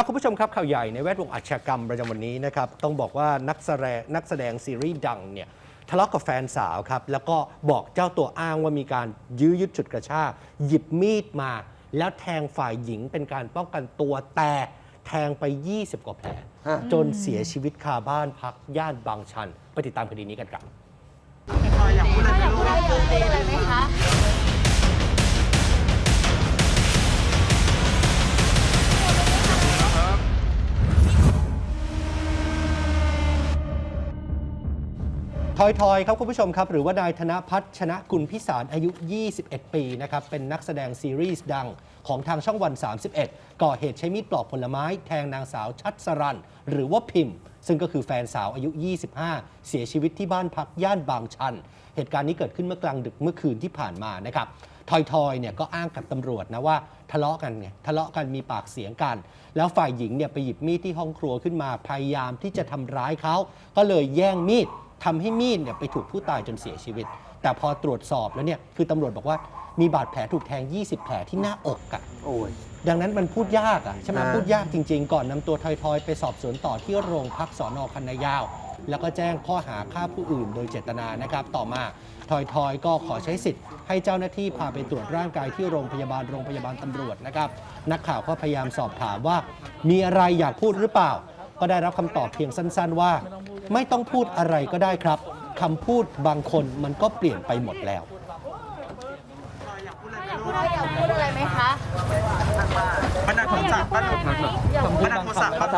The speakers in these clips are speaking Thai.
อะคุณผู้ชมครับข่าวใหญ่ในแวดวงอาชญากรรมประจำวันนี้นะครับต้องบอกว่านักแสดงนักแสดงซีรีส์ดังเนี่ยทะเลาะกับแฟนสาวครับแล้วก็บอกเจ้าตัวอ้างว่ามีการยื้อยุดฉุดกระชากหยิบมีดมา แล้วแทงฝ่ายหญิงเป็นการป้องกันตัวแต่แทงไป 20 กว่าแผลฮะ จนเสียชีวิตคาบ้านพักย่านบางชัน ไปติดตามคดีนี้กันครับ อยากพูดอะไรไหมคะ ทอยทอยครับคุณผู้ชมครับ หรือว่านายธนพัฒน์ชนะกุลพิสารอายุ 21 ปีนะครับเป็นนักแสดงซีรีส์ดังของทางช่องวัน 31 ก่อเหตุใช้มีดปลอกผลไม้แทงนางสาวชัดสรัน หรือว่าพิมพ์ ซึ่งก็คือแฟนสาวอายุ 25 เสียชีวิตที่บ้านพักย่านบางชัน เหตุการณ์นี้เกิดขึ้นเมื่อกลางดึกเมื่อคืนที่ผ่านมานะครับทอยทอยเนี่ยก็อ้างกับตำรวจนะว่าทะเลาะกันไงทะเลาะกันมีปากเสียงกัน แล้วฝ่ายหญิงเนี่ยไปหยิบมีดที่ห้องครัวขึ้นมาพยายามที่จะทำร้ายเขาก็เลยแย่งมีด ทำให้มีดเนี่ยไปถูกผู้ตายจนเสียชีวิต แต่พอตรวจสอบแล้วเนี่ยคือตำรวจบอกว่ามีบาดแผลถูกแทง 20 แผลที่หน้าอกอะโอ้ย ดังนั้นมันพูดยากอะใช่ไหมอ่า พูดยากจริง ๆ ก่อนนำตัวทอยทอยไปสอบสวนต่อที่โรงพักสอนอคันนายาว แล้วก็แจ้งข้อหาฆ่าผู้อื่นโดยเจตนานะครับ ต่อมาทอยทอยก็ขอใช้สิทธิ์ให้เจ้าหน้าที่พาไปตรวจร่างกายที่โรงพยาบาลโรงพยาบาลตำรวจนะครับ นักข่าวก็พยายามสอบถามว่า มีอะไรอยากพูดหรือเปล่า ก็ได้รับคำตอบเพียงสั้น ๆ ว่า ไม่ต้องพูดอะไรก็ได้ครับคำพูดบางคนมันก็เปลี่ยนไปหมดแล้วอยากพูดอะไรไหมคะบันดาลโทสะบันดาลบันดาลโทสะครับ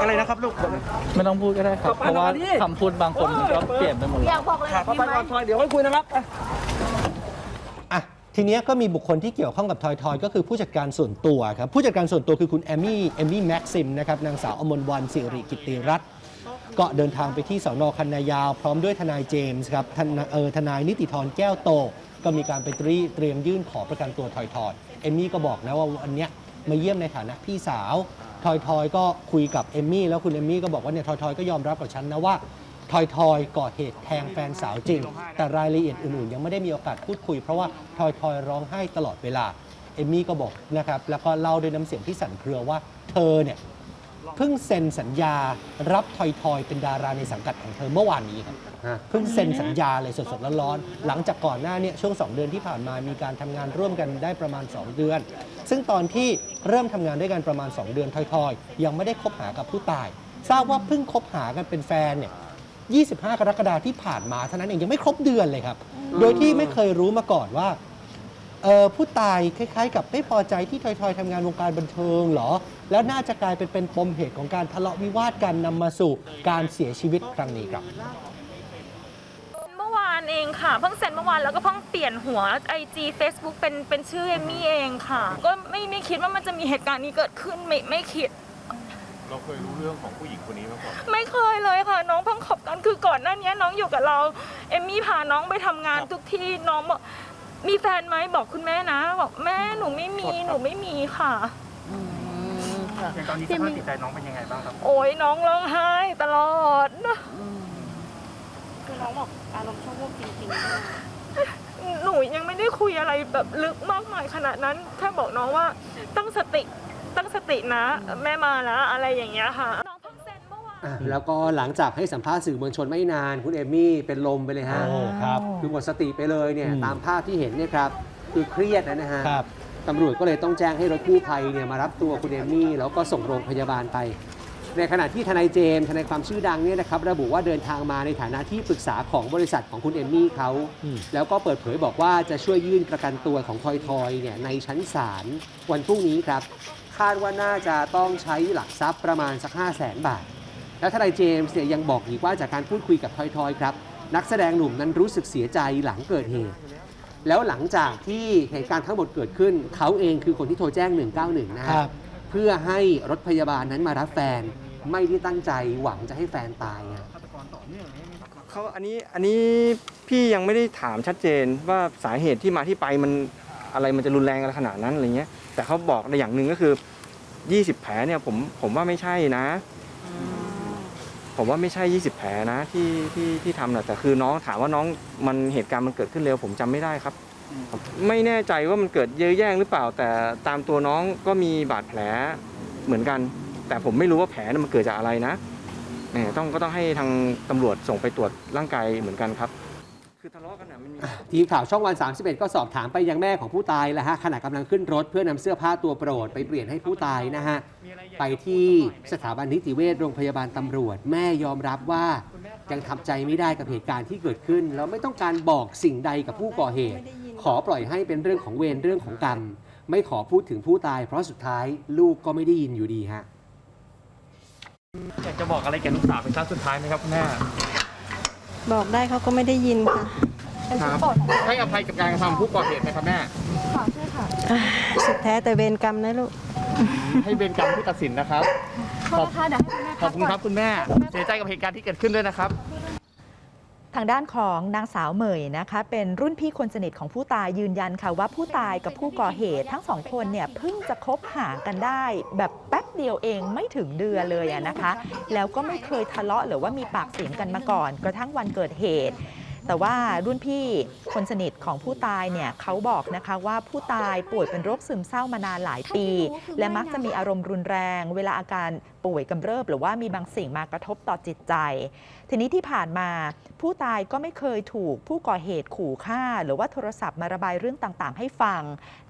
อะไรนะครับลูกไม่ต้องพูดก็ได้ครับ เพราะว่าคำพูดบางคนมันก็เปลี่ยนไปหมดอแล้ยาวกบอกอะไรกับพี่ไหมเดี๋ยวค่อยคุยนะครับอะ ทีนี้ก็มีบุคคลที่เกี่ยวข้องกับทอยทอยก็คือผู้จัดการส่วนตัวครับผู้จัดการส่วนตัวคือคุณแอมมี่แอมมี่แม็กซิมนะครับนางสาวอมรวันสิริกิติรัตน์ก็เดินทางไปที่สอนอคันนายาว พร้อมด้วยทนายเจมส์ครับทนเออทนายนิติธรแก้วโต ก็มีการไปเตรีเตรียมยื่นขอประกันตัวทอยทอยเอมมี่ก็บอกนะว่าวันเนี้ยมาเยี่ยมในฐานะพี่สาวทอยทอยก็คุยกับเอมมี่แล้วคุณเอมมี่ก็บอกว่าเนี่ยทอยทอยก็ยอมรับกับฉันนะว่า ทอยทอยก่อเหตุแทงแฟนสาวจริง แต่รายละเอียดอื่นๆ ยังไม่ได้มีโอกาสพูดคุย เพราะว่าทอยทอยร้องไห้ตลอดเวลา เอมมี่ก็บอกนะครับแล้วก็เล่าด้วยน้ำเสียงที่สั่นเครือว่าเธอเนี่ยเพิ่งเซ็นสัญญารับทอยทอยเป็นดาราในสังกัดของเธอเมื่อวานนี้ครับเพิ่งเซ็นสัญญาเลยสดๆร้อนๆหลังจากก่อนหน้าเนี่ยช่วง 2 เดือนที่ผ่านมามีการทำงานร่วมกันได้ประมาณ 2 เดือน ซึ่งตอนที่เริ่มทำงานด้วยกันประมาณ 2 เดือนทอยๆ ยังไม่ได้คบหากับผู้ตาย ทราบว่าเพิ่งคบหากันเป็นแฟนเนี่ย 25 กรกฎาคมที่ผ่านมาเท่านั้นเองยังไม่ครบเดือนเลยครับ โดยที่ไม่เคยรู้มาก่อนว่าเอ่อผู้ตายคล้ายๆ กับไม่พอใจที่ทอยๆทำงานวงการบันเทิงเหรอ แล้วน่าจะกลายเป็นเป็นปมเหตุของการทะเลาะวิวาทกันนำมาสู่การเสียชีวิตครั้งนี้ครับ เมื่อวานเองค่ะ เพิ่งเซ็นเมื่อวานแล้วก็เพิ่งเปลี่ยนหัวไอจีเฟซบุ๊กเป็นเป็นชื่อเอมมี่เองค่ะ ก็ไม่ไม่คิดว่ามันจะมีเหตุการณ์นี้เกิดขึ้นไม่ไม่คิด เราเคยรู้เรื่องของผู้หญิงคนนี้มาก่อน ไม่เคย คบกันคือก่อนหน้านี้น้องอยู่กับเรา เอมมี่พาน้องไปทำงานทุกที่น้องบอกมีแฟนไหมบอกคุณแม่นะ บอกแม่หนูไม่มีหนูไม่มีค่ะ อย่างตอนนี้สภาพจิตใจน้องเป็นยังไงบ้างครับ โอ้ยน้องร้องไห้ตลอด คือน้องบอกอารมณ์ชั่ววูบจริงหนูยังไม่ได้คุยอะไรแบบลึกมากมายขนาดนั้น แค่บอกน้องว่าตั้งสติตั้งสตินะ แม่มาแล้วอะไรอย่างเงี้ยค่ะน้ องเพิ่งเซ็นเมื่อวานอะแล้วก็หลังจากให้สัมภาษณ์สื่อมวลชนไม่นาน คุณเอมมี่เป็นลมไปเลยฮะ โอ้ครับ คือหมดสติไปเลยเนี่ยอืมตามภาพที่เห็นเนี่ยครับคือเครียดนะฮะครับตำรวจก็เลยต้องแจ้งให้รถกู้ภัยเนี่ยมารับตัวคุณเอมมี่แล้วก็ส่งโรงพยาบาลไป ในขณะที่ทนายเจมส์ทนายความชื่อดังเนี่ยนะครับระบุว่าเดินทางมาในฐานะที่ปรึกษาของบริษัทของคุณเอมมี่เขาอืม แล้วก็เปิดเผยบอกว่าจะช่วยยื่นประกันตัวของทอยทอยเนี่ยในชั้นศาลวันพรุ่งนี้ครับ คาดว่าน่าจะต้องใช้หลักทรัพย์ประมาณสัก 5 0 0แสนบาท แล้วทนายเจมส์เนี่ยยังบอกอีกว่าจากการพูดคุยกับทอยทอยครับ นักแสดงหนุ่มนั้นรู้สึกเสียใจหลังเกิดเหตุ แล้วหลังจากที่เหตุการณ์ทั้งหมดเกิดขึ้น เขาเองคือคนที่โทรแจ้ง 191 นะคฮะรับเพื่อให้รถพยาบาลนั้นมารับแฟน ไม่ได้ตั้งใจหวังจะให้แฟนตายอะเขาอันนี้อันนี้พี่ยังไม่ได้ถามชัดเจนว่าสาเหตุที่มาที่ไปมันอะไรมันจะรุนแรงอะไรขนาดนั้นอะไรเงี้ยแต่เขาบอกในอย่างหนึ่งก็คือ 20 แผลเนี่ยผมผมว่าไม่ใช่นะ ผมว่าไม่ใช่ 20 แผลนะที่ที่ที่ทำนะแต่คือน้องถามว่าน้องมันเหตุการณ์มันเกิดขึ้นเร็วผมจำไม่ได้ครับ ไม่แน่ใจว่ามันเกิดเยื้อแย่งหรือเปล่า แต่ตามตัวน้องก็มีบาดแผลเหมือนกัน แต่ผมไม่รู้ว่าแผลนั้นมันเกิดจากอะไรนะแหมต้องก็ต้องให้ทางตำรวจส่งไปตรวจร่างกายเหมือนกันครับ คือทะเลาะกันนะมันมีทีมข่าวช่องวัน 31 ก็สอบถามไปยังแม่ของผู้ตายแล้วฮะขณะกำลังขึ้นรถเพื่อนำเสื้อผ้าตัวโปรดไปเปลี่ยนให้ผู้ตายนะฮะไปที่สถาบันนิติเวชโรงพยาบาลตำรวจ แม่ยอมรับว่า ยังทำใจไม่ได้กับเหตุการณ์ที่เกิดขึ้น แล้วไม่ต้องการบอกสิ่งใดกับผู้ก่อเหตุ ขอปล่อยให้เป็นเรื่องของเวรเรื่องของกรรม ไม่ขอพูดถึงผู้ตาย เพราะสุดท้ายลูกก็ไม่ได้ยินอยู่ดีฮะ อยากจะบอกอะไรแกลูกสาวเป็นครั้งสุดท้ายไหมครับคุณแม่ บอกได้เขาก็ไม่ได้ยินค่ะให้อภัยกับการกระทำผู้ก่อเหตุไหมครับแม่สุดแท้แต่เวรกรรมนะลูก ให้เวรกรรมผู้ตัดสินนะครับขอบขอบคุณครับคุณแม่ เสียใจกับเหตุการณ์ที่เกิดขึ้นด้วยนะครับ ทางด้านของนางสาวเหมยนะคะเป็นรุ่นพี่คนสนิทของผู้ตายยืนยันค่ะว่าผู้ตายกับผู้ก่อเหตุทั้งสองคนเนี่ยเพิ่งจะคบหากันได้ แบบแป๊บเดียวเองไม่ถึงเดือนเลยนะคะ แล้วก็ไม่เคยทะเลาะหรือว่ามีปากเสียงกันมาก่อน กระทั่งวันเกิดเหตุ แต่ว่ารุ่นพี่คนสนิทของผู้ตายเนี่ยเขาบอกนะคะว่าผู้ตายป่วยเป็นโรคซึมเศร้ามานานหลายปี และมักจะมีอารมณ์รุนแรง เวลาอาการป่วยกำเริบ หรือว่ามีบางสิ่งมากระทบต่อจิตใจ ทีนี้ที่ผ่านมาผู้ตายก็ไม่เคยถูกผู้ก่อเหตุขู่ฆ่า หรือว่าโทรศัพท์มาระบายเรื่องต่างๆ ให้ฟัง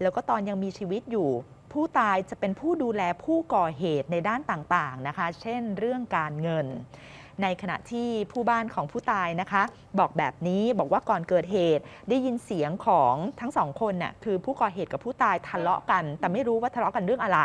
แล้วก็ตอนยังมีชีวิตอยู่ผู้ตายจะเป็นผู้ดูแลผู้ก่อเหตุในด้านต่างๆนะคะ เช่นเรื่องการเงิน ในขณะที่ผู้บ้านของผู้ตายนะคะ บอกแบบนี้บอกว่าก่อนเกิดเหตุได้ยินเสียงของทั้งสองคนน่ะคือผู้ก่อเหตุกับผู้ตายทะเลาะกัน แต่ไม่รู้ว่าทะเลาะกันเรื่องอะไร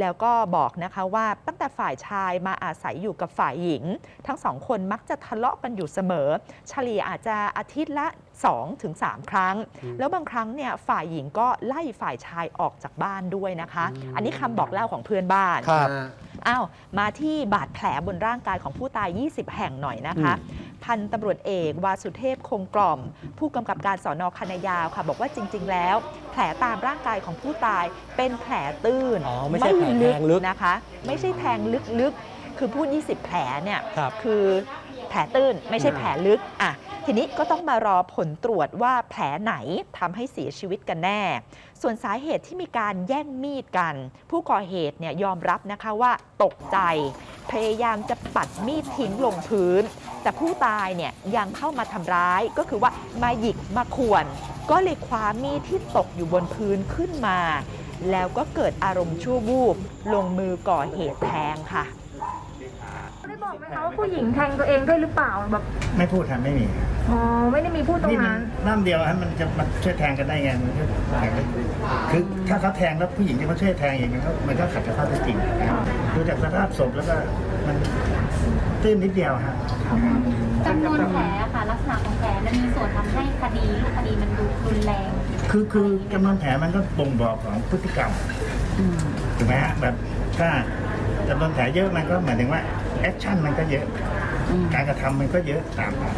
แล้วก็บอกนะคะว่าตั้งแต่ฝ่ายชายมาอาศัยอยู่กับฝ่ายหญิง ทั้งสองคนมักจะทะเลาะกันอยู่เสมอ เฉลี่ยอาจจะอาทิตย์ละ2-3ถึง3ครั้งอืมแล้วบางครั้งเนี่ยฝ่ายหญิงก็ไล่ฝ่ายชายออกจากบ้านด้วยนะคะอืมอันนี้คำบอกเล่าของเพื่อนบ้าน ครับ อ่าอ้าวมาที่บาดแผลบนร่างกายของผู้ตาย 20 แห่งหน่อยนะคะ พันตำรวจเอกวาสุเทพคงกล่อม ผู้กำกับการสอนอคณะยาวค่ะ บอกว่าจริง ๆ แล้ว แผลตามร่างกายของผู้ตายเป็นแผลตื้นอ๋อไม่ใช่แผลแทงลึก นะคะ ไม่ใช่แทงลึกๆ คือพูด 20 แผลเนี่ยครับคือแผลตื้นไม่ใช่แผลลึกอะทีนี้ก็ต้องมารอผลตรวจว่าแผลไหนทำให้เสียชีวิตกันแน่ ส่วนสาเหตุที่มีการแย่งมีดกัน ผู้ก่อเหตุเนี่ยยอมรับนะคะว่าตกใจ พยายามจะปัดมีดทิ้งลงพื้น แต่ผู้ตายเนี่ยยังเข้ามาทำร้ายก็คือว่ามาหยิกมาข่วน ก็เลยคว้ามีดที่ตกอยู่บนพื้นขึ้นมา แล้วก็เกิดอารมณ์ชั่ววูบลงมือก่อเหตุแทงค่ะ ได้บอกไหมคะว่าผู้หญิงแทงตัวเองด้วยหรือเปล่าแบบไม่พูดครับไม่มีอ๋อไม่ได้มีพูดตรงนี่มันนั้นน้ำเดียวฮะมันจะมันช่วยแทงกันได้ไงมันก็แทงได้คือถ้าเขาแทงแล้วผู้หญิงจะมาช่วยแทงอีกมันก็มันก็ขัดกับข้อเท็จจริงนะครับดูจากสภาพศพแล้วก็มันตื้นนิดเดียวฮะ จำนวนแผลอะค่ะ ลักษณะของแผลมันมีส่วนทำให้คดีลูกคดีมันดูรุนแรง คือคือจำนวนแผลมันก็บ่งบอกของพฤติกรรมถูกไหมฮะแบบถ้า จำนวนแผลเยอะมันก็หมายถึงว่าแอคชั่นมันก็เยอะ การกระทำมันก็เยอะตามมา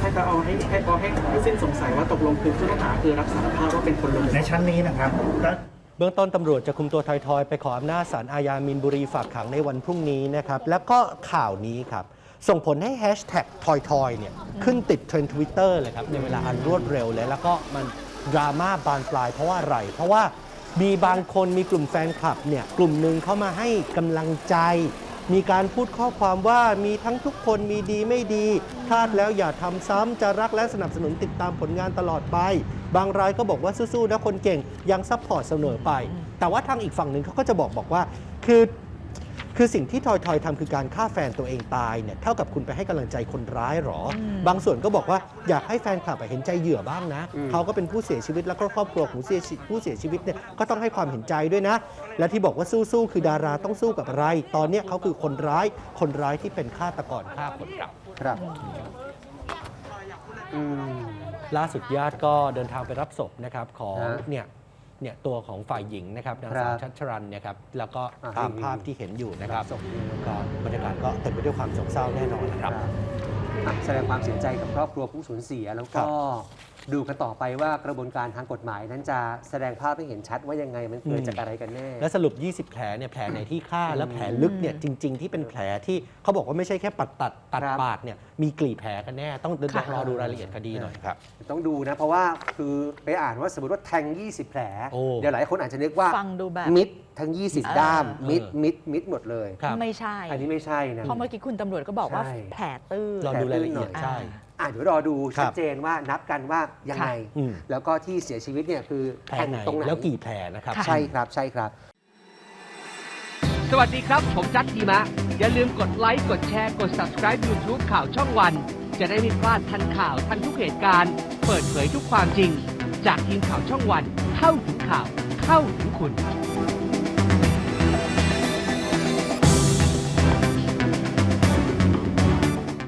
ให้ก็เอาให้ให้พอให้ให้สิ้นสงสัยว่าตกลงคือผู้ต้องหาคือรับสารภาพว่าเป็นคนลงมือในชั้นนี้นะครับแล้วเบื้องต้นตำรวจจะคุมตัวทอย ๆ ไปขออำนาจศาลอาญามินบุรีฝากขังในวันพรุ่งนี้นะครับ แล้วก็ข่าวนี้ครับ ส่งผลให้แฮชแท็กทอยทอยเนี่ยขึ้นติดเทรนด์ทวิตเตอร์เลยครับในเวลาอันรวดเร็วเลย แล้วก็มันดราม่าบานปลายเพราะว่าอะไร เพราะว่า มีบางคนมีกลุ่มแฟนคลับเนี่ยกลุ่มหนึ่งเข้ามาให้กำลังใจ มีการพูดข้อความว่ามีทั้งทุกคนมีดีไม่ดีพลาดแล้วอย่าทำซ้ำจะรักและสนับสนุนติดตามผลงานตลอดไป บางรายก็บอกว่าสู้ๆนะคนเก่งยังซัพพอร์ตเสมอไป แต่ว่าทางอีกฝั่งหนึ่งเขาก็จะบอกบอกว่า คือ คือสิ่งที่ทอยทอยทำคือการฆ่าแฟนตัวเองตายเนี่ยเท่ากับคุณไปให้กำลังใจคนร้ายหรออืมบางส่วนก็บอกว่าอยากให้แฟนคลับอะเห็นใจเหยื่อบ้างนะอืมเขาก็เป็นผู้เสียชีวิตแล้วก็ครอบครัวของผู้เสียชีผู้เสียชีวิตเนี่ยก็ต้องให้ความเห็นใจด้วยนะ และที่บอกว่าสู้ๆคือดาราต้องสู้กับอะไร ตอนเนี้ยเขาคือคนร้ายคนร้ายที่เป็นฆาตกรฆ่าคนเก่าครับอืม ล่าสุดญาติก็เดินทางไปรับศพนะครับของฮะ เนี่ย เนี่ยตัวของฝ่ายหญิงนะครับนางครับสาวชัชรันเนี่ยครับแล้วก็อ่าตามให้ภาพที่เห็นอยู่นะครับรับศพก็บรรยากาศก็เต็มไปด้วยความโศกเศร้าแน่นอนนะครับ อะแสดงความเสียใจกับครอบครัวผู้สูญเสียแล้วครัก็บ ดูกันต่อไปว่ากระบวนการทางกฎหมายนั้นจะแสดงภาพให้เห็นชัดว่ายังไงมันเกิดจากอะไรกันแน่ และสรุป 20 แผลเนี่ยแผลไหนที่ฆ่าและแผลลึกเนี่ยจริง ๆ ที่เป็นแผลที่เขาบอกว่าไม่ใช่แค่ปัดตัดตัดครับปาดเนี่ยมีกลีบแผลกันแน่ต้องค่ะ รอดูรายละเอียดคดีหน่อยครับ ต้องดูนะ เพราะว่าคือไปอ่านว่าสมมติว่าแทง 20 แผล โอ้ เดี๋ยวหลายคนอาจจะนึกว่าฟังดูแบบ มิดทั้ง 20 ด้ามเออมิดมิดมิดหมดเลย ครับ ไม่ใช่อันนี้ไม่ใช่นะ เพราะเมื่อกี้คุณตำรวจก็บอกว่าใช่ แผลตื้น รอดูรายละเอียดแผลตื้นหน่อยใช่ อะเดี๋ยวรอดูครับ ชัดเจนว่านับกันว่ายังไง อืมแล้วก็ที่เสียชีวิตเนี่ยคือแผลแทงไหนตรงไหนแล้วกี่แผลนะครับ ใช่ครับใช่ครับ สวัสดีครับ ผมจัดทีมะ อย่าลืมกดไลค์ กดแชร์ กด subscribe YouTube ข่าวช่องวัน จะได้ไม่พลาดทันข่าวทันทุกเหตุการณ์ เปิดเผยทุกความจริง จากทีมข่าวช่องวัน เข้าถึงข่าว เข้าถึงคุณ